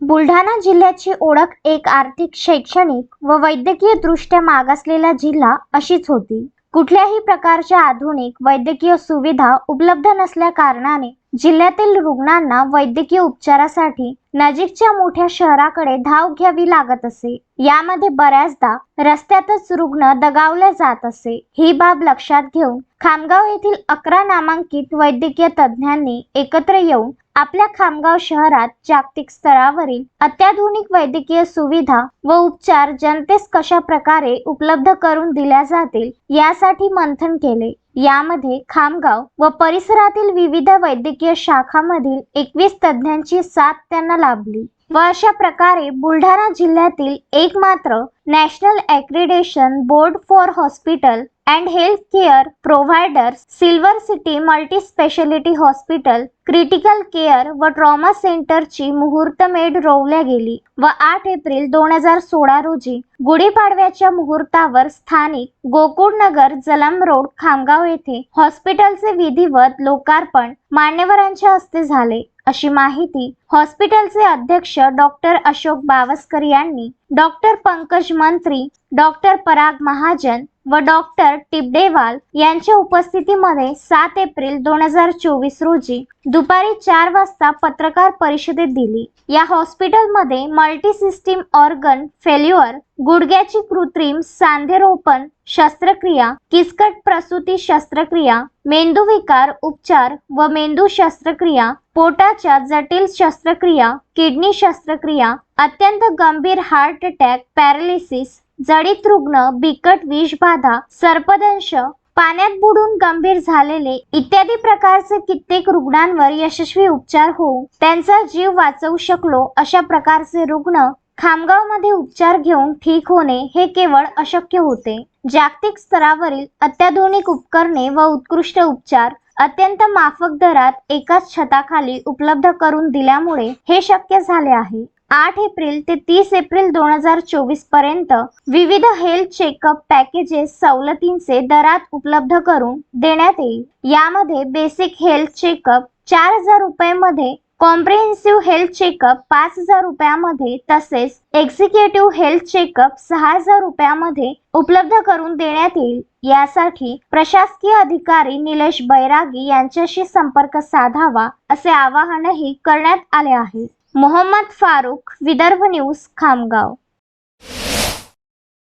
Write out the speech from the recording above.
बुलढाणा जिल्ह्याची ओळख एक आर्थिक शैक्षणिक व वैद्यकीय दृष्ट्या मागासलेला जिल्हा अशीच होती. कुठल्याही प्रकारच्या आधुनिक वैद्यकीय सुविधा उपलब्ध नसल्या कारणाने जिल्ह्यातील रुग्णांना वैद्यकीय उपचारासाठी नजीकच्या मोठ्या शहराकडे धाव घ्यावी लागत असे. यामध्ये बऱ्याचदा रस्त्यातच रुग्ण दगावले जात असे. ही बाब लक्षात घेऊन खामगाव येथील अकरा नामांकित वैद्यकीय तज्ज्ञांनी एकत्र येऊन आपल्या खामगाव शहरात जागतिक स्तरावरील अत्याधुनिक वैद्यकीय सुविधा व उपचार जनतेस कशा प्रकारे उपलब्ध करून दिल्या जातील यासाठी मंथन केले. यामध्ये खामगाव व परिसरातील विविध वैद्यकीय शाखामधील एकवीस तज्ज्ञांची साथ त्यांना लाभली व अशा प्रकारे बुलढाणा जिल्ह्यातील एकमात्र national accreditation board for hospital and health care providers silver city multi speciality hospital critical care व ट्रॉमा सेंटरची मुहूर्तमेढ रोवल्या गेली व आठ एप्रिल दोन हजार सोळा रोजी गुढीपाडव्याच्या मुहूर्तावर स्थानिक गोकुळनगर जलम रोड खामगाव येथे हॉस्पिटलचे विधिवत लोकार्पण मान्यवरांच्या हस्ते झाले. अशी माहिती हॉस्पिटलचे अध्यक्ष डॉक्टर अशोक बावस्कर यांनी डॉक्टर पंकज मंत्री डॉक्टर पराग महाजन व डॉक्टर टिपडेवाल यांच्या उपस्थितीमध्ये सात एप्रिल दोन हजार चोवीस रोजी दुपारी चार वाजता पत्रकार परिषदेत दिली. या हॉस्पिटलमध्ये मल्टी सिस्टीम ऑर्गन फेल्युअर गुडघ्याची कृत्रिम सांधेरोपण शस्त्रक्रिया किसकट प्रसूती शस्त्रक्रिया मेंदूविकार उपचार व मेंदू शस्त्रक्रिया पोटाच्या जटिल शस्त्रक्रिया किडनी शस्त्रक्रिया अत्यंत गंभीर हार्ट अटॅक पॅरालिसिस जडित रुग्ण बिकट विषबाधा सर्पदंश पाण्यात बुडून गंभीर झालेले इत्यादी प्रकारचे कित्येक रुग्णांवर यशस्वी उपचार होऊन त्यांचा जीव वाचवू शकलो अशा प्रकारचे रुग्ण खामगावमध्ये उपचार घेऊन ठीक होणे हे केवळ अशक्य होते. जागतिक स्तरावरील अत्याधुनिक उपकरणे व उत्कृष्ट उपचार अत्यंत माफक दरात एकाच छताखाली उपलब्ध करून दिल्यामुळे हे शक्य झाले आहे. आठ एप्रिल ते तीस एप्रिल दोन हजार चोवीसपर्यंत विविध हेल्थ चेकअप पॅकेजेस सवलतींचे दरात उपलब्ध करून देण्यात येईल. यामध्ये बेसिक हेल्थ चेकअप चार हजार रुपये मध्ये कॉम्प्रिहेन्सिव्ह हेल्थ चेकअप पाच हजार रुपयामध्ये तसेच एक्झिक्युटिव्ह हेल्थ चेकअप सहा हजार रुपयामध्ये उपलब्ध करून देण्यात येईल. यासाठी प्रशासकीय अधिकारी निलेश बैरागी यांच्याशी संपर्क साधावा असे आवाहनही करण्यात आले आहे. मोहम्मद फारुख विदर्भ न्यूज खामगाव.